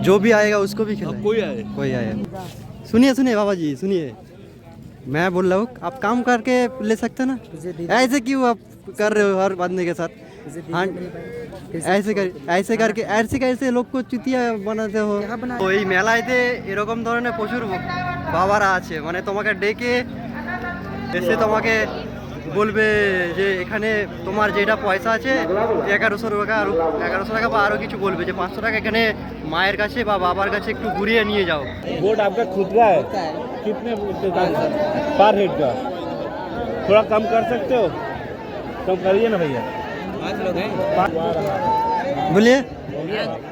जो भी आएगा उसको भी खिलाए कोई आए कोई आए सुनिए सुनिए बाबा जी सुनिए मैं बोल रहा हूँ आप काम करके ले सकते हो ना ऐसे क्यों आप कर रहे हो हर बंदे के साथ हाँ ऐसे कर ऐसे करके ऐसे कैसे लोग को চুতিয়া বানাতে हो তো এই মেলাইতে এরকম ধরনের প্রচুর বাবারা আছে মানে তোমাকে ডেকে এসে তোমাকে বলবে যে এখানে তোমার যেটা পয়সা আছে এগারোশো টাকা আরো এগারোশো টাকা বা আরও কিছু বলবে যে পাঁচশো টাকা এখানে মায়ের কাছে বা বাবার কাছে একটু ঘুরিয়ে নিয়ে যাও बोर्ड आपका खुद का है कितने पर हेड का थोड़ा कम कर सकते हो कम करिए ना भैया बोलिए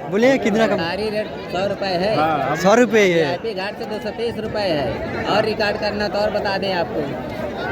बोलिए कितना कम सारी रेट सौ रुपए है हाँ अब सौ रुपये ये वीआईपी घाट से दो सौ तीस रुपए है और रिकॉर्ड करना तो और बता दें आपको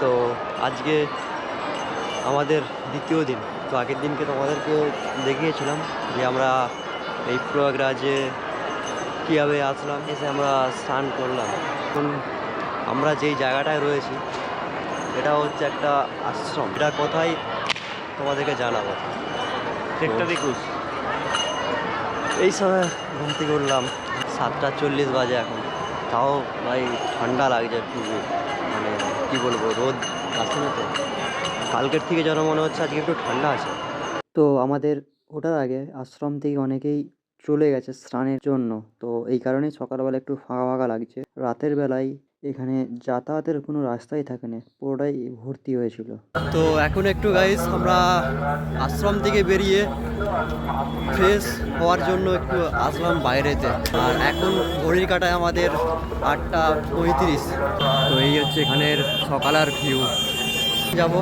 তো আজকে আমাদের দ্বিতীয় দিন। তো আগের দিনকে তোমাদেরকে দেখিয়েছিলাম যে আমরা এই প্রয়াগরাজে কীভাবে আসলাম এসে আমরা স্নান করলাম। এখন আমরা যেই জায়গাটায় রয়েছি এটা হচ্ছে একটা আশ্রম। এটা কোথায় তোমাদেরকে জানাব। সেক্টর একুশ। এই সময় ঘুম থেকে উঠলাম সাতটা চল্লিশ বাজে এখন। তাও ভাই ঠান্ডা লাগছে খুবই। কী বলব, রোদ আসছে না তো? কালকের থেকে যেন মনে হচ্ছে আজকে একটু ঠান্ডা আছে। তো আমাদের ওটার আগে আশ্রম থেকে অনেকেই চলে গেছে স্নানের জন্য। তো এই কারণেই সকালবেলা একটু ফাঁকা ফাঁকা লাগছে। রাতের বেলায় এখানে যাতায়াতের কোনো রাস্তাই থাকে না, পুরোটাই ভর্তি হয়েছিল। তো এখন একটু গাইস আমরা আশ্রম থেকে বেরিয়ে ফ্রেশ হওয়ার জন্য একটু আসলাম বাইরেতে। আর এখন ঘড়ির কাটায় আমাদের আটটা পঁয়ত্রিশ। তো এই হচ্ছে এখানের সকালার ভিউ যাব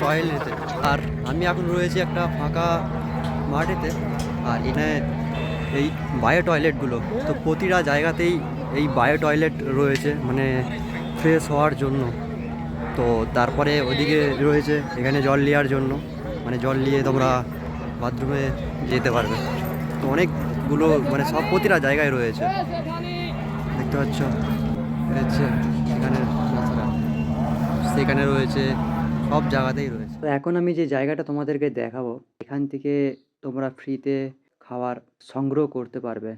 টয়লেটে আর আমি এখন রয়েছি একটা ফাঁকা মাঠেতে। আর এখানে এই বায়ো টয়লেটগুলো তো প্রতিটা জায়গাতেই এই বায়ো টয়লেট রয়েছে মানে ফ্রেশ হওয়ার জন্য। তো তারপরে ওদিকে রয়েছে, এখানে জল নেওয়ার জন্য। মানে জল নিয়ে তোমরা বাথরুমে যেতে পারবে। তো অনেকগুলো মানে সব প্রতিটা জায়গায় রয়েছে। দেখতে পাচ্ছ? হচ্ছে এখানে সেখানে রয়েছে, সব জায়গাতেই রয়েছে। তো এখন আমি যে জায়গাটা তোমাদেরকে দেখাবো, এখান থেকে তোমরা ফ্রিতে খাবার সংগ্রহ করতে পারবে।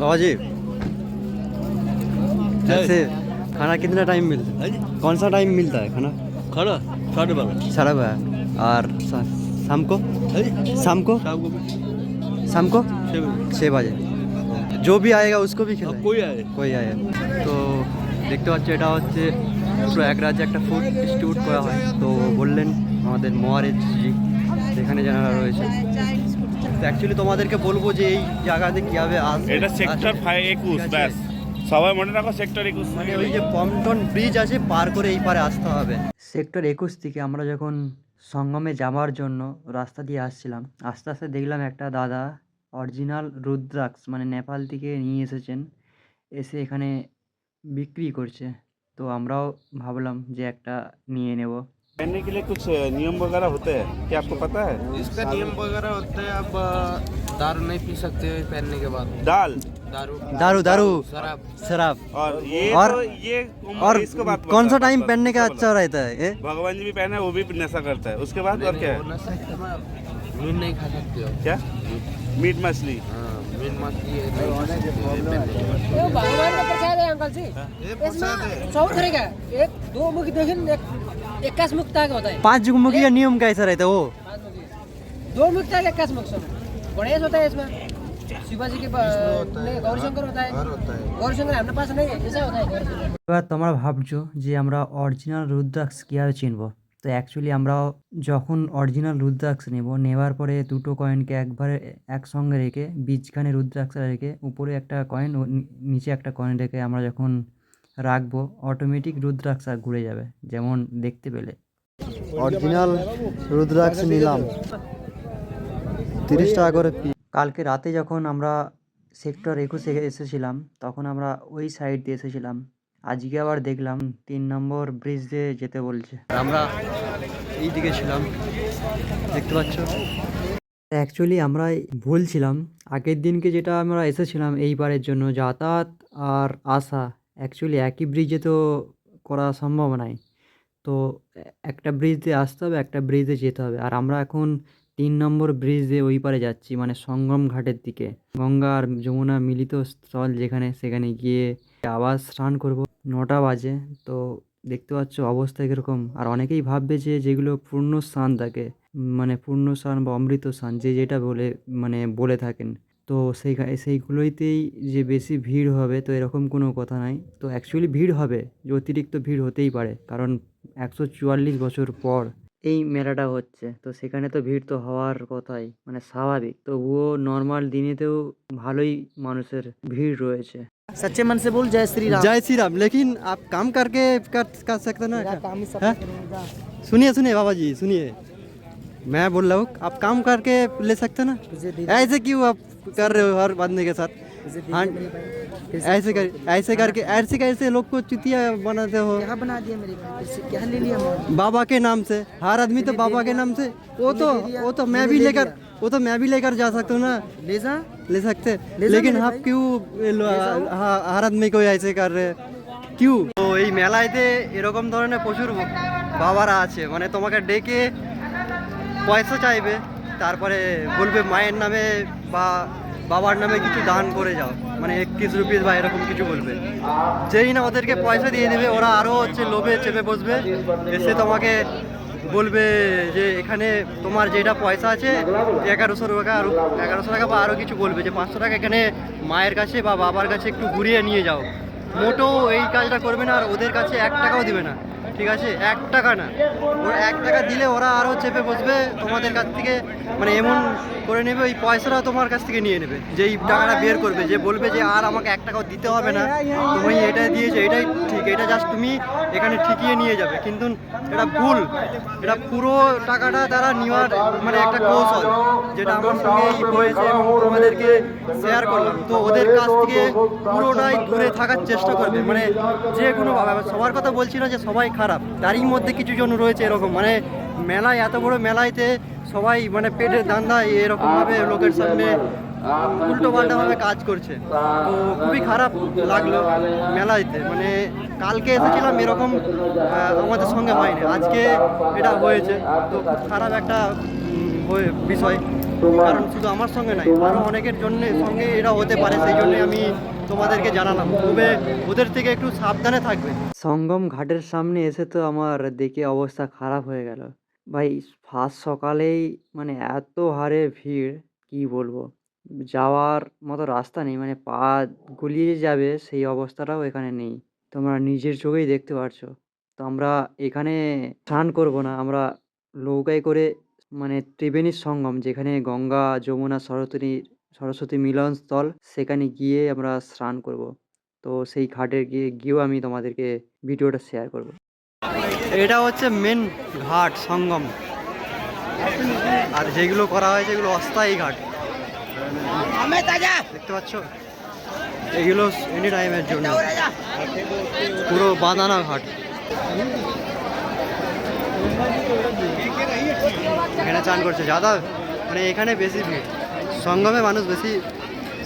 বাবাজি ऐसे खाना कितना टाइम मिलता है कौन सा टाइम मिलता है खाना खाना साढ़े बारह साढ़े बारह और शा- शाम को शाम को शाम को शाम को छः बजे छः बजे जो भी आएगा उसको भी खिलाए कोई आए কই আয় তো দেখতে পাচ্ছ এটা হচ্ছে প্রয়াগরাজে একটা ফুড ইনস্টিটিউট করা হয় তো বললেন আমাদের মোয়ারেজ জি সেখানে যারা রয়েছে তো অ্যাকচুয়ালি তোমাদেরকে বলবো যে এই জায়গাতে কীভাবে আসবে এটা সেক্টর ফাইভ একুশ ঠিক আছে? ব্যাস সবাই মনে রাখো সেক্টর একুশ মানে ওই যে পমটন ব্রিজ আছে পার করে এই পারে আসতে হবে। সেক্টর একুশ থেকে আমরা যখন সঙ্গমে যাওয়ার জন্য রাস্তা দিয়ে আসছিলাম আস্তে আস্তে দেখলাম একটা দাদা অরিজিনাল রুদ্রাক্ষ মানে নেপাল থেকে নিয়ে এসেছেন এসে এখানে বিক্রি করছে। তো আমরাও ভাবলাম যে একটা নিয়ে নেব। पहनने के लिए कुछ नियम वगैरह होते हैं? क्या आपको पता है? इसका नियम वगैरह होता है आप दारू नहीं पी सकते हो पहनने के बाद। दाल? दारू। दारू दारू। शराब। शराब। और ये और तो ये और इसको बात कौन सा टाइम पहनने का अच्छा रहता है ये भगवान जी भी पहने वो भी नशा करता है। उसके बाद और क्या है? मीट नहीं खा सकते हो। क्या? मीट मछली। हाँ, मीट मछली है हो बाद। भगवान का प्रसाद है अंकल जी इसमें सौ तरह का एक दो मुख देखिए एक इक्कीस मुक्ता का होता है पांच मुखी का नियम कैसा रहता है वो पाँच मुखी। दो मुक्ता का इक्कीस मुख सब गणेश होता है इसमें शिवाजी के ब- नहीं गौरीशंकर होता है गौरीशंकर हमारे पास नहीं है ऐसा होता है गौरीशंकर এবার তোমরা ভাবছো যে আমরা অরিজিনাল রুদ্রাক্ষ কীভাবে চিনবো তো অ্যাকচুয়ালি আমরা যখন অরিজিনাল রুদ্রাক্ষ নেব নেওয়ার পরে দুটো কয়েনকে একবারে একসঙ্গে রেখে বীজখানে রুদ্রাক্ষ রেখে উপরে একটা কয়েন ও নিচে একটা কয়েন রেখে আমরা যখন রাখব অটোমেটিক রুদ্রাক্ষ ঘুরে যাবে যেমন দেখতে পেলে। অরিজিনাল রুদ্রাক্ষ নিলাম। তিরিশ টাকা করে কালকে রাতে যখন আমরা সেক্টর একুশে এসেছিলাম তখন আমরা ওই সাইড দিয়ে এসেছিলাম। আজকে আবার দেখলাম তিন নম্বর ব্রিজ দিয়ে যেতে বলছে। আমরা এই দিকে ছিলাম দেখতে পাচ্ছ? অ্যাকচুয়ালি আমরা ভুলছিলাম আগের দিনকে যেটা আমরা এসেছিলাম এই পারের জন্য যাতায়াত আর আসা অ্যাকচুয়ালি একই ব্রিজে তো করা সম্ভব নয়। তো একটা ব্রিজ দিয়ে আসতে হবে একটা ব্রিজে যেতে হবে। আর আমরা এখন তিন নম্বর ব্রিজ দিয়ে ওই পারে যাচ্ছি মানে সঙ্গম ঘাটের দিকে। গঙ্গা আর যমুনা মিলিত স্থল যেখানে সেখানে গিয়ে আবার স্নান করব নটা বাজে। তো দেখতে পাচ্ছ অবস্থা কীরকম। আর অনেকেই ভাববে যে যেগুলো পূর্ণ স্নান থাকে মানে পূর্ণ স্নান বা অমৃত স্নান, যে যেটা বলে মানে বলে থাকেন। তো সেই সেইগুলোইতেই যে বেশি ভিড় হবে, তো এরকম কোনো কথা নাই। তো অ্যাকচুয়ালি ভিড় হবে, যে অতিরিক্ত ভিড় হতেই পারে। কারণ একশো চুয়াল্লিশ বছর পর এই মেলাটা হচ্ছে তো সেখানে তো ভিড় তো হওয়ার কথাই মানে স্বাভাবিক তবুও নর্মাল দিনেতেও ভালোই মানুষের ভিড় রয়েছে सच्चे मन से बोल जय श्री राम जय श्री राम लेकिन आप काम करके कर कर सकते ना मेरा काम ही सब हैं? करूंगा सुनिए सुनिए बाबा जी सुनिए मैं बोल रहा हूँ आप काम करके ले सकते ना तुझे दे ऐसे क्यों आप कर रहे हो हर बंदे के साथ तुझे दे हाँ मेरे भाई फिर से ऐसे कर ऐसे करके ऐसे कैसे लोग को चुतिया बनाते हो क्या बना दिया मेरे भाई फिर से क्या ले लिया मैं बाबा के नाम से हर आदमी तो बाबा के नाम से वो तो वो तो मैं भी लेकर वो तो मैं भी लेकर जा सकता हूँ ना ले जा ले सकते ले जा लेकिन मेरे आप भाई। क्यों ये लो- हाँ, हर आदमी को ऐसे कर रहे हैं? কিউ তো এই মেলাইতে এরকম ধরনের প্রচুর বাবারা আছে মানে তোমাকে ডেকে পয়সা চাইবে তারপরে বলবে মায়ের নামে বা বাবার নামে কিছু দান করে যাও। মানে একত্রিশ রুপিস বা এরকম কিছু বলবে। যেই না ওদেরকে পয়সা দিয়ে দেবে, ওরা আরও হচ্ছে লোভে চেপে বসবে। এসে তোমাকে বলবে যে এখানে তোমার যেটা পয়সা আছে এগারোশো টাকা আরও, এগারোশো টাকা বা আরও কিছু বলবে, যে পাঁচশো টাকা এখানে মায়ের কাছে বা বাবার কাছে একটু ঘুরিয়ে নিয়ে যাও। মোটো এই কাজটা করবে না, আর ওদের কাছে এক টাকাও দিবে না। ঠিক আছে? এক টাকা না। ওরা এক টাকা দিলে ওরা আরও চেপে বসবে তোমাদের কাছ থেকে। মানে এমন করে নেবে, ওই পয়সাটা তোমার কাছ থেকে নিয়ে নেবে। যে টাকাটা বের করবে, যে বলবে যে আর আমাকে এক টাকাও দিতে হবে না, তুমি এটা দিয়েছ, এটাই ঠিক, এটা জাস্ট তুমি এখানে ঠিকিয়ে নিয়ে যাবে। কিন্তু এটা ভুল, এটা পুরো টাকাটা তারা নেওয়ার মানে একটা কৌশল, যেটা আমার সঙ্গে হয়েছে এবং তোমাদেরকে শেয়ার করলাম। তো ওদের কাছ থেকে পুরোটাই দূরে থাকার চেষ্টা করবে। মানে যে কোনো সবার কথা বলছি না যে সবাই খারাপ, তারই মধ্যে কিছু জন রয়েছে এরকম। মানে মেলায়, এত বড় মেলাইতে সবাই মানে পেটের দান্দায় এরকমভাবে লোকের সামনে উল্টো পাল্টাভাবে কাজ করছে। তো খুবই খারাপ লাগল মেলাইতে। মানে কালকে এসেছিলাম এরকম আমাদের সঙ্গে হয়নি। আজকে এটা হয়েছে। তো খারাপ একটা বিষয়। কারণ শুধু আমার সঙ্গে নাই আরও অনেকের জন্য সঙ্গে এটা হতে পারে, সেই জন্য আমি তোমাদেরকে জানালাম। তবে ওদের থেকে একটু সাবধানে থাকবে। সঙ্গম ঘাটের সামনে এসে তো আমার দেখে অবস্থা খারাপ হয়ে গেল। ভাই, ফার্স্ট সকালেই মানে এত হারে ভিড়, কি বলব? যাওয়ার মতো রাস্তা নেই মানে পা গুলিয়ে যাবে সেই অবস্থাটাও এখানে নেই। তোমরা নিজের চোখেই দেখতে পারছ। তো আমরা এখানে স্নান করব না, আমরা নৌকায় করে মানে ত্রিবেণীর সঙ্গম, যেখানে গঙ্গা, যমুনা, সরস্বতী সরস্বতী মিলনস্থল সেখানে গিয়ে আমরা স্নান করব। তো সেই ঘাটে গিয়ে, গিয়েও আমি তোমাদেরকে ভিডিওটা শেয়ার করব। এটা হচ্ছে মেন ঘাট, সঙ্গম। আর যেগুলো করা হয় সেগুলো অস্থায়ী ঘাট। দেখতে পাচ্ছ? এগুলো এনি টাইমের জন্য। পুরো বাঁধানা ঘাট। এখানে চান করছে। যাদা মানে এখানে বেশি ভিড়। সঙ্গমে মানুষ বেশি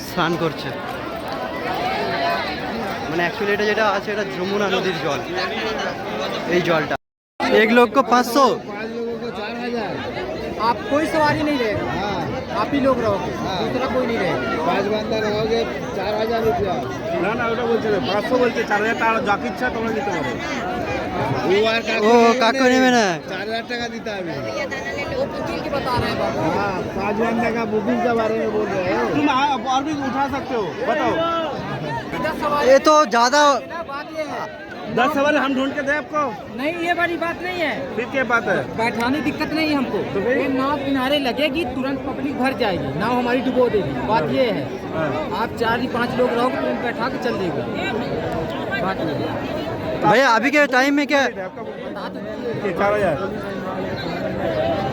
স্নান করছে। মানে অ্যাকচুয়ালি এটা যেটা আছে এটা যমুনা নদীর জল। এই জলটা। এক লক্ষ পাঁচশো। आप कोई सवारी চার হাজার বলছে পাঁচশো বলছে চার হাজার টাকা ও না। চার হাজার টাকা দিতে হবে। ये तो ज़्यादा दस सवाल हम ढूंढ के दे आपको। नहीं ये वाली बात नहीं है। फिर क्या बात है? बैठाने दिक्कत नहीं है हमको। तो ये नाव किनारे लगेगी तुरंत पब्लिक भर जाएगी। नाव हमारी डुबो देगी। बात ये है। हाँ। आप चार ही पाँच लोग रहोगे तुरंत बैठा के चल देगा। बात ये है। भैया अभी के टाइम में क्या चार हज़ार।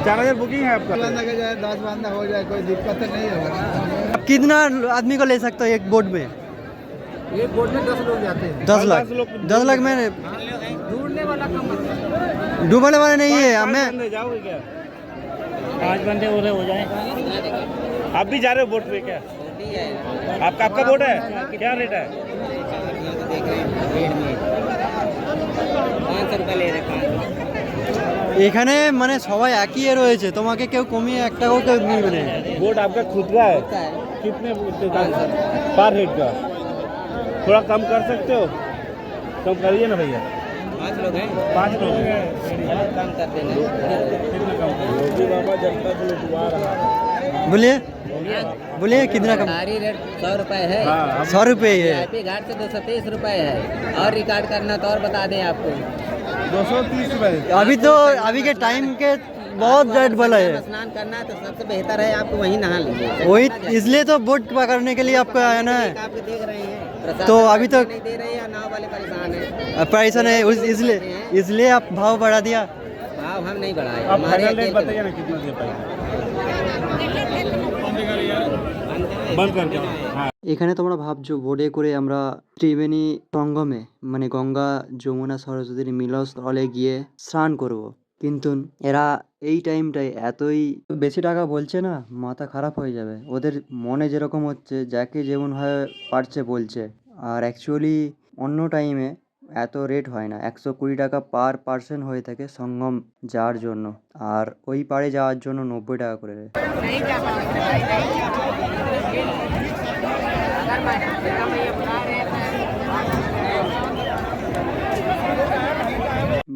चार हज़ार बुकिंग है आपका। जाए दस बंदा हो जाए कोई दिक्कत नहीं होगा। कितना आदमी को ले सकते हो एक बोट में? एक बोट में दस लोग जाते हैं दस लाख दस लोग- दस लाख में ढूंढने वाला कम डूबने वाला नहीं है मैं बंदे जाओगे क्या पांच बंदे हो रहे हो जाए आप भी जा रहे हो बोट पे क्या आपका आपका बोट है क्या रेट है देख रहे हैं भीड़ में पाँच सौ रुपये ले रहे पाँच सौ এখানে মানে সবাই একই এ রয়েছে তোমাকে কেউ কমিয়ে এক টাকাও কেউ নিবে না बोट आपका खुद का है का है कितने पर हेड का थोड़ा कम कर सकते हो? कम करिए ना भैया। पाँच लोग हैं। पाँच लोग हैं। कम कर देना। है। बोलिए? बोलिए। कितना कम? सारी रेट सौ रुपये है। हाँ सौ रुपये है घाट से दो सौ तीस रुपये है। और रिकॉर्ड करना तो और बता दें आपको। दो सौ तीस रुपये अभी तो अभी के टाइम के बहुत रेट बोला है। स्नान करना है तो सबसे बेहतर है आपको वहीं नहा लीजिए। वही इसलिए तो बोट पकड़ने के लिए आपको आया ना है। आप देख रहे हैं। तो अभी तो- नहीं दे रहे हैं या नाव वाले परेशान है पैसा नहीं उस- इसलिए इसलिए आप भाव बढ़ा दिया भाव हम नहीं बढ़ाए अब हमारे फाइनल रेट अकेले- बताइए ना कितना दे पाएंगे बंद करके हाँ এখানে তোমরা ভাবছো বোটে করে আমরা ত্রিবেণী সঙ্গমে মানে গঙ্গা যমুনা সরস্বতীর মিলনস্থলে গিয়ে স্নান করব। কিন্তু এরা এই টাইমটায় এতই বেশি টাকা বলছে না, মাথা খারাপ হয়ে যাবে। ওদের মনে যেরকম হচ্ছে, যাকে যেমনভাবে পারছে বলছে। আর অ্যাকচুয়ালি অন্য টাইমে এত রেট হয় না। একশো কুড়ি টাকা পার পার্সন হয়ে থাকে সঙ্গম যাওয়ার জন্য। আর ওই পাড়ে যাওয়ার জন্য নব্বই টাকা করে নেয়।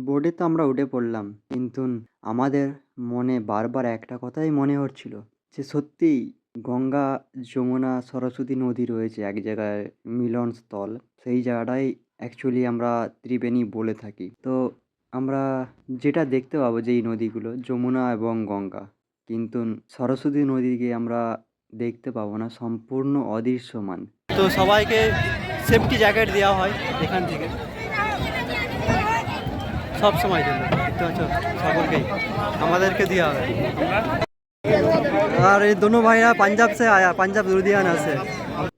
বোর্ডে তো আমরা উঠে পড়লাম। কিন্তু আমাদের মনে বারবার একটা কথাই মনে হচ্ছিল যে সত্যিই গঙ্গা, যমুনা, সরস্বতী নদী রয়েছে এক জায়গায় মিলনস্থল সেই জায়গাটাই অ্যাকচুয়ালি আমরা ত্রিবেণী বলে থাকি। তো আমরা যেটা দেখতে পাবো যে এই নদীগুলো যমুনা এবং গঙ্গা। কিন্তু সরস্বতী নদীকে আমরা দেখতে পাবো না, সম্পূর্ণ অদৃশ্যমান। তো সবাইকে সেফটি জ্যাকেট দেওয়া হয় এখান থেকে। সব সময় জন্য। দেখতে পাচ্ছ, সকলকেই। আমাদেরকে দেওয়া হবে। আর এই দোনো ভাইরা পাঞ্জাব সে আয়া, পাঞ্জাব লুধিয়ানা আছে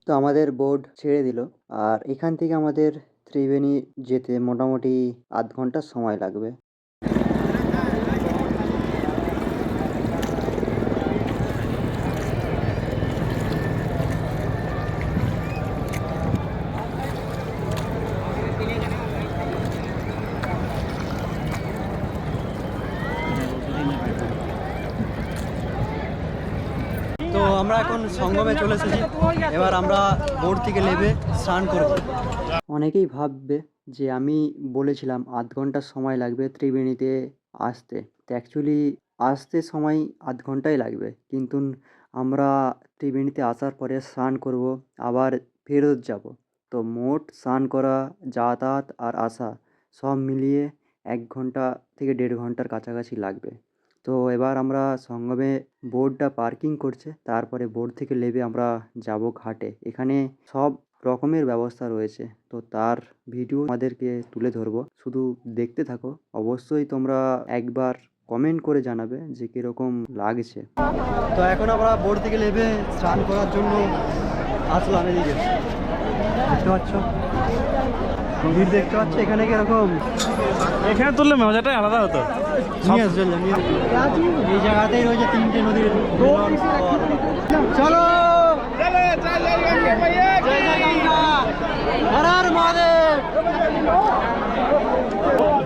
তো আমাদের বোর্ড ছেড়ে দিল। আর এখান থেকে আমাদের ত্রিবেণী যেতে মোটামুটি আধ ঘণ্টা সময় লাগবে তো আমরা এখন সঙ্গমে চলে এসেছি। এবার আমরা বোর্ড থেকে নেবে স্নান করব। অনেকেই ভাববে যে আমি বলেছিলাম আধ ঘণ্টার সময় লাগবে ত্রিবেণীতে আসতে। তো অ্যাকচুয়ালি আসতে সময় আধ ঘন্টাই লাগবে। কিন্তু আমরা ত্রিবেণীতে আসার পরে স্নান করব, আবার ফেরত যাব। তো মোট স্নান করা, যাতায়াত আর আসা সব মিলিয়ে এক ঘণ্টা থেকে দেড় ঘণ্টার কাছাকাছি লাগবে। তো এবার আমরা সঙ্গমে বোটটা পার্কিং করছে। তারপরে বোট থেকে নেবে আমরা যাব ঘাটে। এখানে সব রকমের ব্যবস্থা রয়েছে। তো তার ভিডিও আমাদেরকে তুলে ধরবো। শুধু দেখতে থাকো। অবশ্যই তোমরা একবার কমেন্ট করে জানাবে যে কীরকম লাগছে। তো এখন আমরা বোট থেকে নেবে স্নান করার জন্য আসলাম এদিকে। দেখতে পাচ্ছ? ভিড় দেখতে পাচ্ছ? এখানে কীরকম এখানে তুললে মজাটাই আলাদা হতো নিয়ে। এই জায়গাতেই রয়েছে তিনটে নদীর। চলো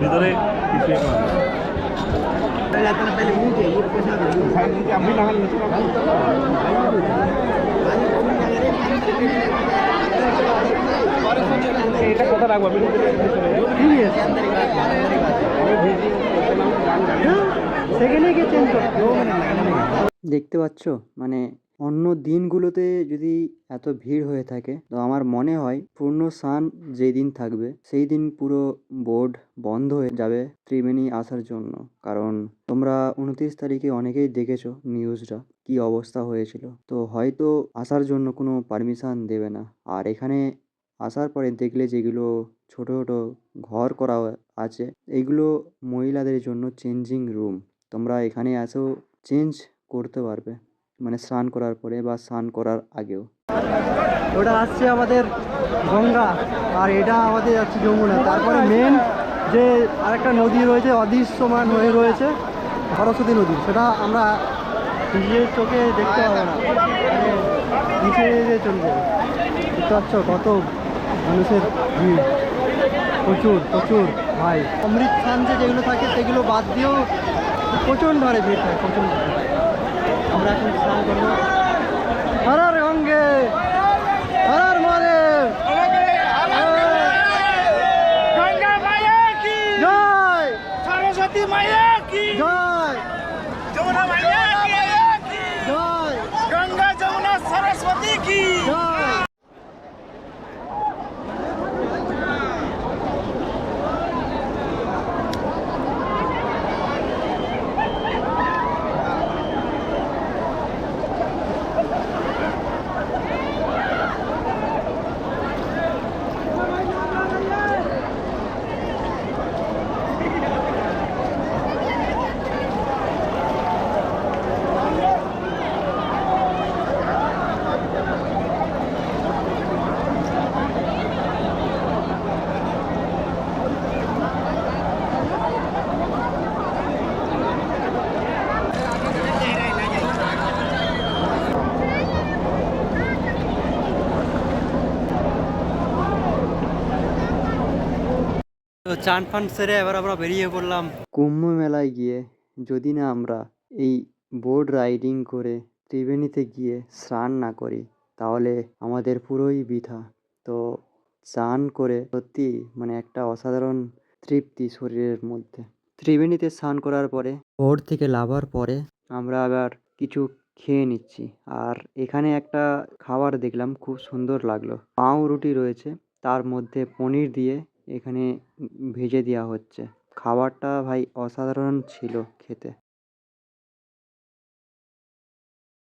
ভিতরে। আমি। এটা কথা রাখব? আমি চেঞ্জ দেখতে পাচ্ছ? মানে অন্য দিনগুলোতে যদি এত ভিড় হয়ে থাকে তো আমার মনে হয় পূর্ণ স্নান যেই দিন থাকবে সেই দিন পুরো বোর্ড বন্ধ হয়ে যাবে ত্রিবেণী আসার জন্য। কারণ তোমরা উনত্রিশ তারিখে অনেকেই দেখেছ নিউজটা কি অবস্থা হয়েছিল? তো হয়তো আসার জন্য কোনো পারমিশন দেবে না। আর এখানে আসার পরে দেখলে যেগুলো ছোট ছোট ঘর করা আছে এইগুলো মহিলাদের জন্য চেঞ্জিং রুম তোমরা এখানে এসেও চেঞ্জ করতে পারবে। মানে স্নান করার পরে বা স্নান করার আগেও। ওটা আসছে আমাদের গঙ্গা, আর এটা আমাদের যাচ্ছে যমুনা। তারপরে মেন যে আরেকটা নদী রয়েছে, অদৃশ্যমান হয়ে রয়েছে সরস্বতী নদী। সেটা আমরা নিজের চোখে দেখতে পাবে না। পিছিয়ে যে চলে যাবে। কত মানুষের ভিড়। প্রচুর প্রচুর ভাই। অমৃত যে যেগুলো থাকে সেগুলো বাদ দিয়েও প্রচণ্ড হারে ভিড় থাকে প্রচণ্ড আমরা এখন স্নান করব। হরার গঙ্গে হরার মরে জয়! সরস্বতী মায়া কি? জয়! চান ফান সেরে এবার আমরা বেরিয়ে পড়লাম। কুম্ভ মেলায় গিয়ে যদি না আমরা এই বোট রাইডিং করে ত্রিবেণীতে গিয়ে স্নান না করি, তাহলে আমাদের পুরোই বৃথা। তো স্নান করে সত্যি মানে একটা অসাধারণ তৃপ্তি শরীরের মধ্যে। ত্রিবেণীতে স্নান করার পরে বোট থেকে লাভার পরে আমরা আবার কিছু খেয়ে নিচ্ছি। আর এখানে একটা খাবার দেখলাম, খুব সুন্দর লাগল। পাউরুটি রয়েছে, তার মধ্যে পনির দিয়ে এখানে ভেজে দেওয়া হচ্ছে। খাবারটা ভাই অসাধারণ ছিল খেতে।